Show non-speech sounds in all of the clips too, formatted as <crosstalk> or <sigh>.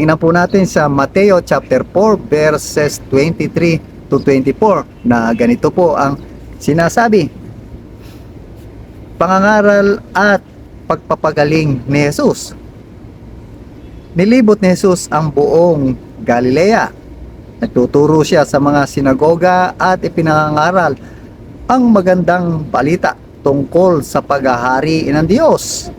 Tingnan po natin sa Mateo chapter 4 verses 23 to 24 na ganito po ang sinasabi. Pangangaral at pagpapagaling ni Jesus. Nilibot ni Jesus ang buong Galilea. Nagtuturo siya sa mga sinagoga at ipinangangaral ang magandang balita tungkol sa paghahari ng Diyos.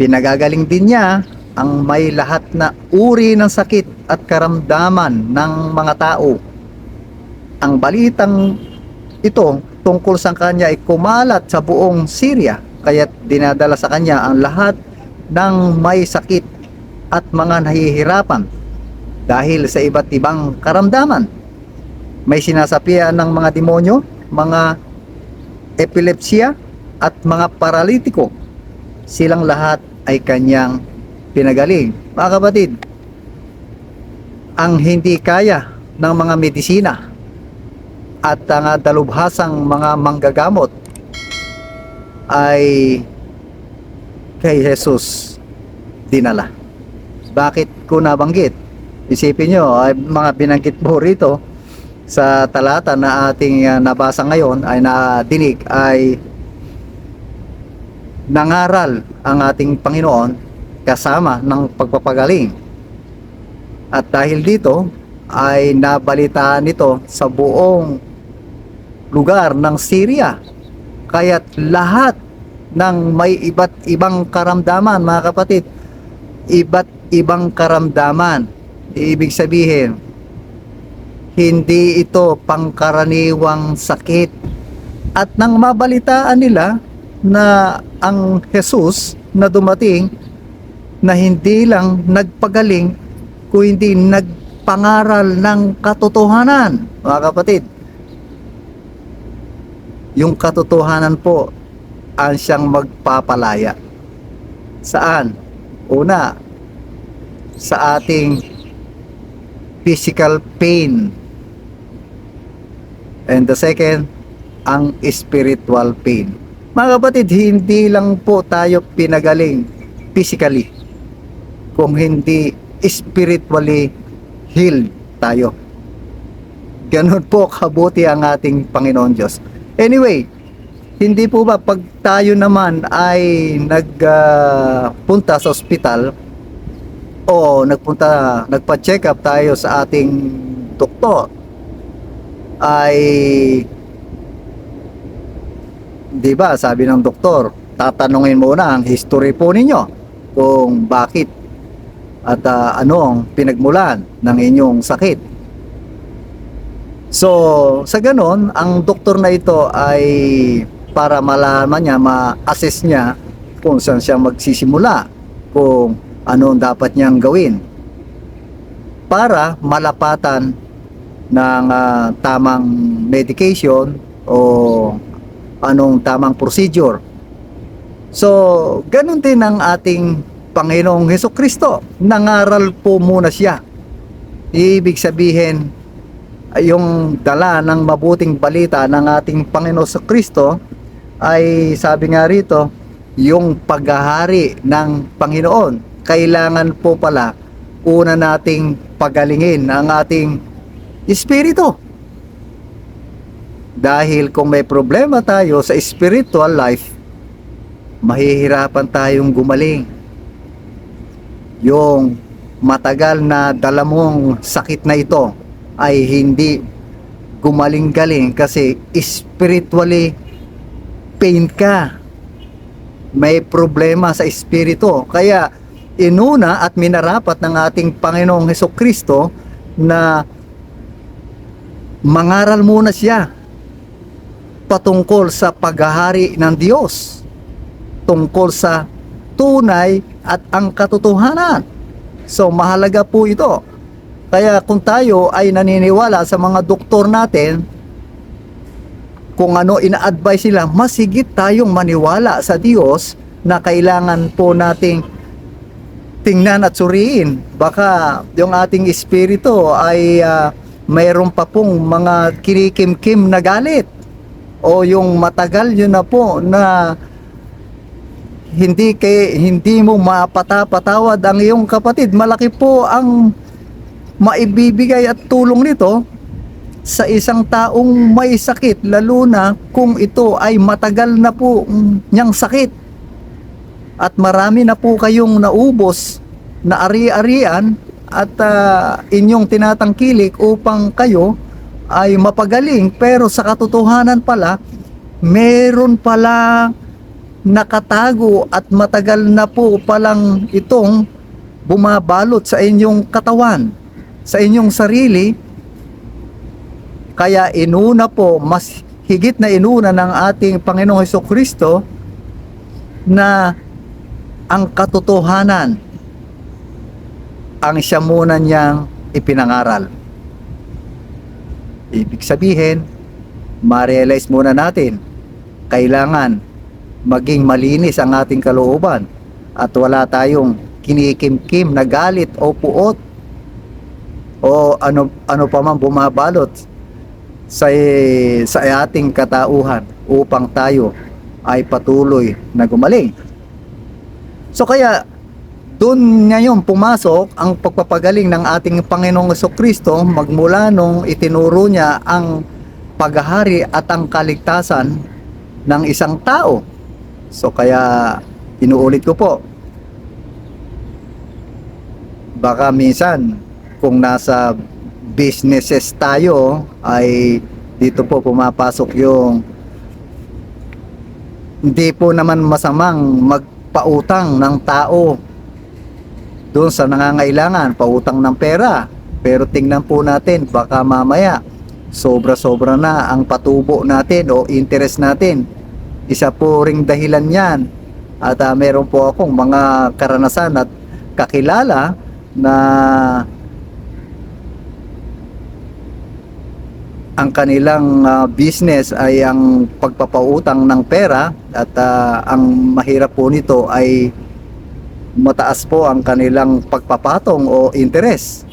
Pinagagaling din niya ang may lahat na uri ng sakit at karamdaman ng mga tao. Ang balitang ito tungkol sa kanya ay kumalat sa buong Syria, kaya't dinadala sa kanya ang lahat ng may sakit at mga nahihirapan dahil sa iba't ibang karamdaman. May sinasapian ng mga demonyo, mga epilepsya at mga paralitiko. Silang lahat ay kanyang pinagaling. Mga kapatid, ang hindi kaya ng mga medisina at ang dalubhasang mga manggagamot ay kay Jesus dinala. Bakit ko nabanggit? Isipin nyo, ay mga binanggit po rito sa talata na ating ah, nabasa ngayon ay nadinig ay nangaral ang ating Panginoon kasama ng pagpapagaling. At dahil dito ay nabalitaan nito sa buong lugar ng Syria. Kaya't lahat ng may iba't ibang karamdaman, mga kapatid, iba't ibang karamdaman. Ibig sabihin, hindi ito pangkaraniwang sakit. At nang mabalitaan nila na ang Jesus na dumating na hindi lang nagpagaling kundi nagpangaral ng katotohanan mga kapatid. Yung katotohanan po ang siyang magpapalaya. Saan? una sa ating physical pain. And the second ang spiritual pain. Mga kapatid, hindi lang po tayo pinagaling physically kung hindi spiritually healed tayo. Ganon po kabuti ang ating Panginoon Diyos. Anyway, hindi po ba pag tayo naman ay nagpunta sa ospital o nagpunta, nagpa-check up tayo sa ating doktor ay di ba sabi ng doktor tatanungin muna ang history po ninyo kung bakit at ah, ano ang pinagmulan ng inyong sakit so sa ganon ang doktor na ito ay para malaman niya ma-assess niya kung saan siya magsisimula kung ano dapat niyang gawin para malapatan ng ah, tamang medication o anong tamang procedure. So, ganun din ang ating Panginoong Heso Kristo. Nangaral po muna siya. Ibig sabihin, yung dala ng mabuting balita ng ating Panginoon sa Kristo ay sabi nga rito, yung paghahari ng Panginoon. Kailangan po pala una nating pagalingin ang ating espiritu. Dahil kung may problema tayo sa spiritual life, mahihirapan tayong gumaling. Yung matagal na dala mong sakit na ito ay hindi gumaling-galing kasi spiritually pain ka. May problema sa espiritu. Kaya inuna at minarapat ng ating Panginoong Heso Kristo na mangaral muna siya patungkol sa paghahari ng Diyos tungkol sa tunay at ang katotohanan. So mahalaga po ito. Kaya kung tayo ay naniniwala sa mga doktor natin, kung ano ina-advise sila, mas higit tayong maniwala sa Diyos na kailangan po nating tingnan at suriin. Baka yung ating espiritu ay ah, mayroon pa pong mga kinikim-kim na galit o yung matagal yun na po na hindi kay hindi mo mapatapatawad ang iyong kapatid. Malaki po ang maibibigay at tulong nito sa isang taong may sakit lalo na kung ito ay matagal na po niyang sakit at marami na po kayong naubos na ari-arian at ah, inyong tinatangkilik upang kayo ay mapagaling pero sa katotohanan pala meron pala nakatago at matagal na po palang itong bumabalot sa inyong katawan, sa inyong sarili. Kaya inuna po, mas higit na inuna ng ating Panginoong Heso Kristo na ang katotohanan ang siya muna niyang ipinangaral. Ibig sabihin, ma-realize muna natin, kailangan maging malinis ang ating kalooban at wala tayong kinikimkim na galit o puot o ano ano pa man bumabalot sa sa ating katauhan upang tayo ay patuloy na gumaling. So kaya doon ngayon pumasok ang pagpapagaling ng ating Panginoong Kristo magmula nung itinuro niya ang paghahari at ang kaligtasan ng isang tao. So kaya inuulit ko po. Baka minsan kung nasa businesses tayo ay dito po pumapasok yung hindi po naman masamang magpautang ng tao doon sa nangangailangan, pautang ng pera. Pero tingnan po natin, baka mamaya sobra-sobra na ang patubo natin o interest natin. Isa po ring dahilan yan. At ah, meron po akong mga karanasan at kakilala na ang kanilang ah, business ay ang pagpapautang ng pera at ah, ang mahirap po nito ay mataas po ang kanilang pagpapatong o interest.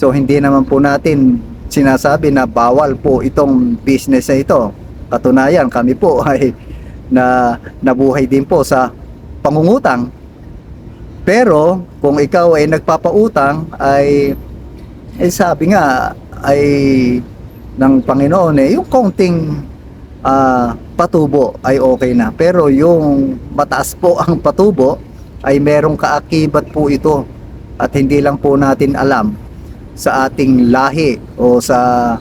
So hindi naman po natin sinasabi na bawal po itong business na ito. Katunayan kami po <laughs> ay na nabuhay din po sa pangungutang. Pero kung ikaw ay nagpapautang ay eh sabi nga ay ng Panginoon eh yung konting ah, patubo ay okay na. Pero yung mataas po ang patubo ay merong kaakibat po ito at hindi lang po natin alam sa ating lahi o sa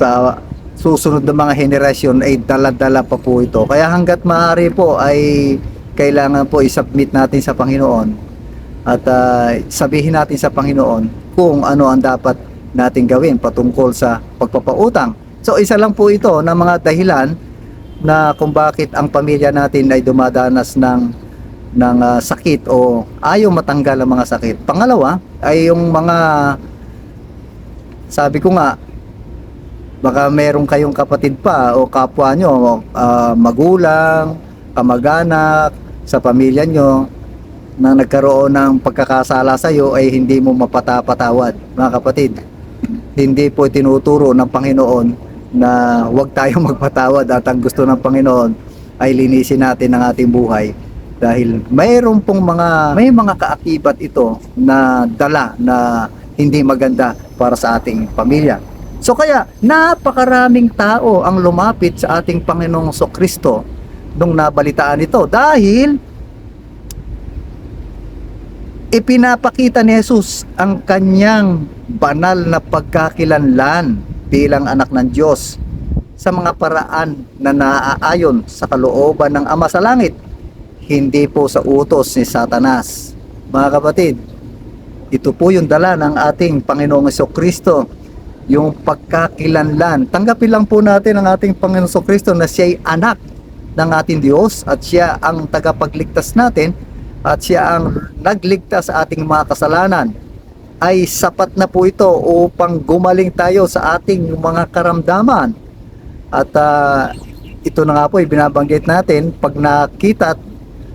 sa susunod na mga henerasyon ay dala-dala pa po ito. Kaya hanggat maaari po ay kailangan po i-submit natin sa Panginoon at ah, sabihin natin sa Panginoon kung ano ang dapat natin gawin patungkol sa pagpapautang. So isa lang po ito ng mga dahilan na kung bakit ang pamilya natin ay dumadanas ng ng ah, sakit o ayaw matanggal ang mga sakit. Pangalawa ay yung mga sabi ko nga baka meron kayong kapatid pa o kapwa nyo, ah, magulang, kamag-anak, sa pamilya nyo na nagkaroon ng pagkakasala sa iyo ay hindi mo mapatapatawad. Mga kapatid, hindi po tinuturo ng Panginoon na huwag tayong <laughs> magpatawad at ang gusto ng Panginoon ay linisin natin ang ating buhay dahil mayroon pong mga may mga kaakibat ito na dala na hindi maganda para sa ating pamilya. So kaya napakaraming tao ang lumapit sa ating Panginoong Kristo nung nabalitaan ito dahil ipinapakita ni Jesus ang kanyang banal na pagkakilanlan bilang anak ng Diyos sa mga paraan na naaayon sa kalooban ng Ama sa langit, hindi po sa utos ni Satanas. Mga kapatid, ito po yung dala ng ating Panginoong Kristo, yung pagkakilanlan. Tanggapin lang po natin ang ating Panginoong Kristo na siya ay anak ng ating Diyos at siya ang tagapagligtas natin at siya ang nagligtas sa ating mga kasalanan ay sapat na po ito upang gumaling tayo sa ating mga karamdaman. At ah, ito na nga po, binabanggit natin, pag nakita at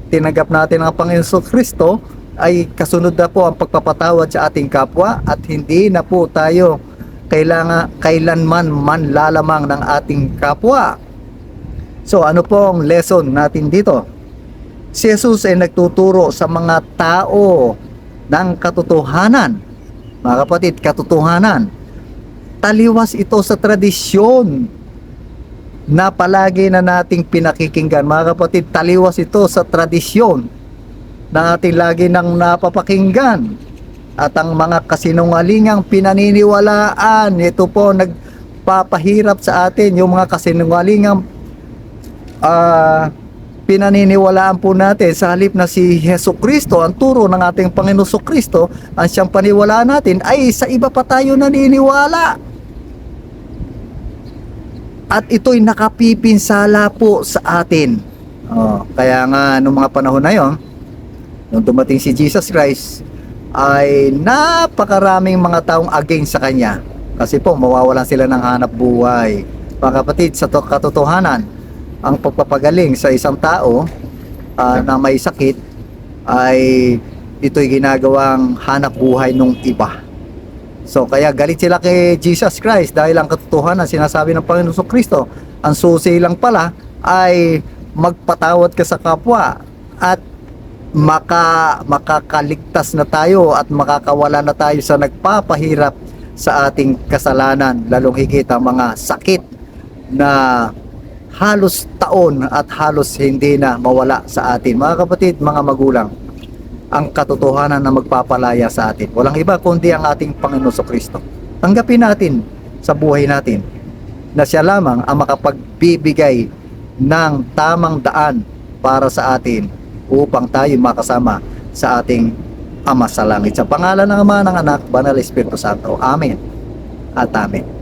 tinanggap natin ang Panginoon Kristo, ay kasunod na po ang pagpapatawad sa ating kapwa at hindi na po tayo kailangan kailanman man lalamang ng ating kapwa. So ano po ang lesson natin dito? Si Jesus ay nagtuturo sa mga tao ng katotohanan. Mga kapatid, katotohanan. Taliwas ito sa tradisyon na palagi na nating pinakikinggan. Mga kapatid, taliwas ito sa tradisyon na ating lagi nang napapakinggan. At ang mga kasinungalingang pinaniniwalaan, ito po nagpapahirap sa atin yung mga kasinungalingang ah, pinaniniwalaan po natin sa halip na si Heso Kristo, ang turo ng ating Panginoon Kristo, ang siyang paniwalaan natin ay sa iba pa tayo naniniwala. At ito'y nakapipinsala po sa atin. Oh, kaya nga nung mga panahon na yon, nung dumating si Jesus Christ, ay napakaraming mga taong against sa kanya. Kasi po, mawawalan sila ng hanap buhay. Mga kapatid, sa to- katotohanan, ang pagpapagaling sa isang tao ah, na may sakit ay ito'y ginagawang hanap buhay nung iba. So kaya galit sila kay Jesus Christ dahil ang katotohanan sinasabi ng Panginoon Kristo, ang susi lang pala ay magpatawad ka sa kapwa at maka makakaligtas na tayo at makakawala na tayo sa nagpapahirap sa ating kasalanan lalong higit ang mga sakit na halos taon at halos hindi na mawala sa atin. Mga kapatid, mga magulang ang katotohanan na magpapalaya sa atin. Walang iba kundi ang ating Panginoon Kristo tanggapin natin sa buhay natin na siya lamang ang makapagbibigay ng tamang daan para sa atin upang tayo makasama sa ating Ama sa langit. Sa pangalan ng Ama, ng Anak, Banal Espiritu Santo. Amen. At Amen.